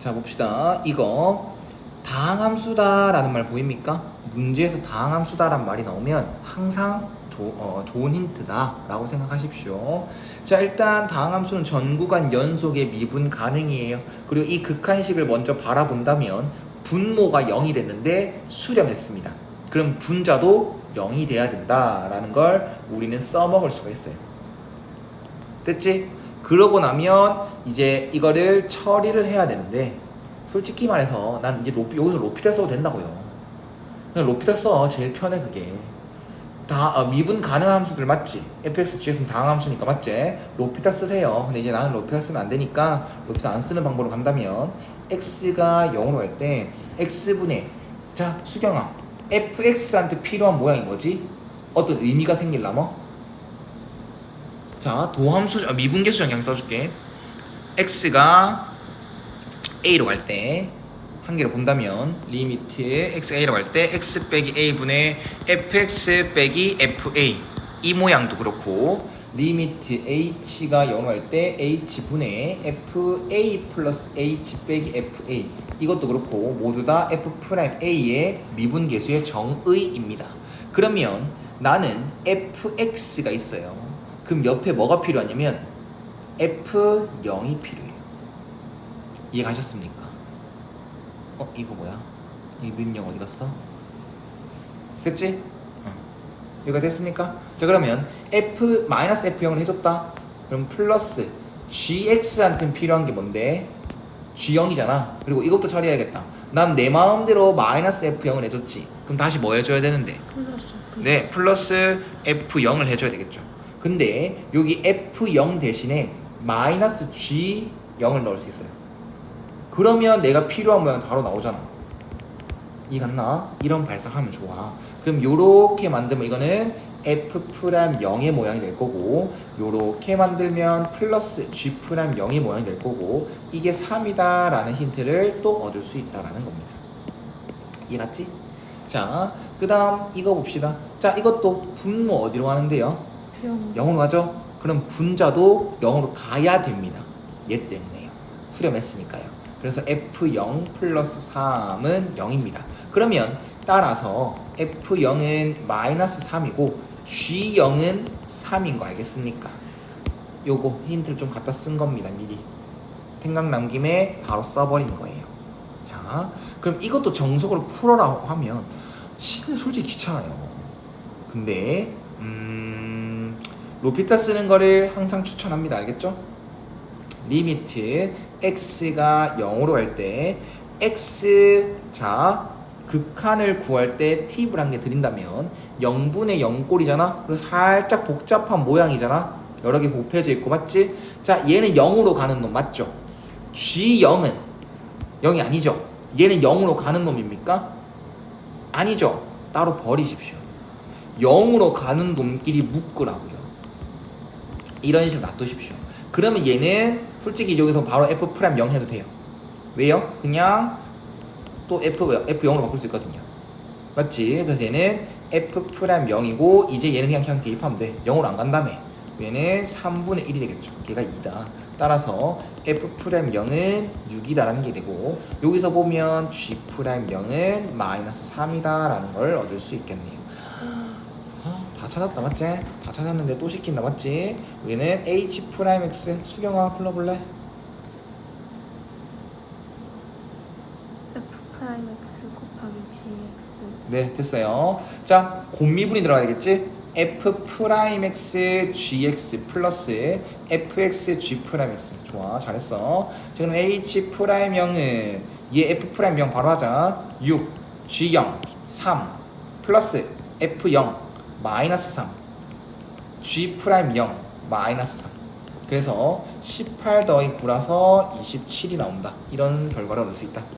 자 봅시다. 이거 다항함수다라는 말 보입니까? 문제에서 다항함수다라는 말이 나오면 항상 조, 어, 좋은 힌트다라고 생각하십시오. 자 일단 다항함수는 전구간 연속의 미분 가능이에요. 그리고 이 극한식을 먼저 바라본다면 분모가 0이 됐는데 수렴했습니다. 그럼 분자도 0이 돼야 된다라는 걸 우리는 써먹을 수가 있어요. 됐지? 그러고 나면 이제 이거를 처리를 해야 되는데 솔직히 말해서 난 이제 높이 여기서 로피탈 써도 된다고요. 로피탈 써 제일 편해 그게. 다 어, 미분 가능한 함수들 맞지? fx, gx는 다항 함수니까 맞지? 로피탈 쓰세요. 근데 이제 나는 로피탈 쓰면 안 되니까 로피탈 안 쓰는 방법으로 간다면 x가 0으로 갈 때 x분의 자 수경아 fx한테 필요한 모양인 거지? 어떤 의미가 생길라면? 자 도함수 아, 미분계수 영향 써줄게. x가 a로 갈 때 한 개를 본다면 리미트 x가 a로 갈 때 x 빼기 a분의 fx 빼기 fa. 이 모양도 그렇고 리미트 h가 0로 갈때 h분의 fa 플러스 h 빼기 fa. 이것도 그렇고 모두 다 f 프라임 a의 미분계수의 정의입니다. 그러면 나는 fx가 있어요 그럼 옆에 뭐가 필요하냐면 F0이 필요해요. 이해 가셨습니까? 어, 이거 뭐야? 이 능력 어디 갔어? 됐지? 어. 이거 됐습니까? 자, 그러면 F, 마이너스 F0을 해줬다. 그럼 플러스 GX한테는 필요한 게 뭔데? G0이잖아. 그리고 이것도 처리해야겠다. 난 내 마음대로 마이너스 F0을 해줬지. 그럼 다시 뭐 해줘야 되는데? 플러스 네, 플러스 F0을 해줘야 되겠죠. 근데 여기 F0 대신에 마이너스 G0을 넣을 수 있어요. 그러면 내가 필요한 모양 바로 나오잖아. 이 같나? 이런 발상하면 좋아. 그럼 요렇게 만들면 이거는 F 프라임 0의 모양이 될 거고 요렇게 만들면 플러스 G 프라임 0의 모양이 될 거고 이게 3이다 라는 힌트를 또 얻을 수 있다라는 겁니다. 이해 갔지? 자, 그 다음 이거 봅시다. 자, 이것도 분모 어디로 가는데요? 병 0으로 가죠? 그럼 분자도 0으로 가야 됩니다. 얘 때문에요. 수렴했으니까요. 그래서 F0 플러스 3은 0입니다. 그러면 따라서 F0은 마이너스 3이고 G0은 3인 거 알겠습니까? 요거 힌트를 좀 갖다 쓴 겁니다. 미리. 생각 남 김에 바로 써버린 거예요. 자, 그럼 이것도 정석으로 풀어라고 하면 진짜 솔직히 귀찮아요. 근데 음, 로피타 쓰는 거를 항상 추천합니다. 알겠죠? 리미트 x가 0으로 갈 때 x 자 극한을 구할 때 팁을 한 개 드린다면 0분의 0꼴이잖아. 그래서 살짝 복잡한 모양이잖아. 여러 개 곱해져 있고 맞지? 자 얘는 0으로 가는 놈 맞죠? G0은 0이 아니죠? 얘는 0으로 가는 놈입니까? 아니죠. 따로 버리십시오. 0으로 가는 놈끼리 묶으라고요. 이런 식으로 놔두십시오. 그러면 얘는 솔직히 여기서 바로 f 프라임 0 해도 돼요. 왜요? 그냥 또 f f 0으로 바꿀 수 있거든요. 맞지? 그래서 얘는 f 프라임 0이고 이제 얘는 그냥 그냥 대입하면 돼. 0으로 안 간다며. 얘는 3분의 1이 되겠죠. 걔가 2다. 따라서 f 프라임 0은 6이다라는 게 되고 여기서 보면 g 프라임 0은 마이너스 3이다라는 걸 얻을 수 있겠네요. 아, 다 찾았다 맞지? 다 찾았는데 또 시킨다 맞지? 여기는 h 프라임 x 수경아 불러볼래? F 프라임 X 곱하기 GX 네 됐어요. 자 곱미분이 들어가야겠지? f 프라임 x gx 플러스 fx g 프라임 x 좋아 잘했어. 지금 h 프라임 0은 얘 f 프라임 0 바로 하자. 6 g 0 3 플러스 f 0 마이너스 3 g 프라임 0 마이너스 3 그래서 18 더하기 9라서 27이 나온다. 이런 결과를 얻을 수 있다.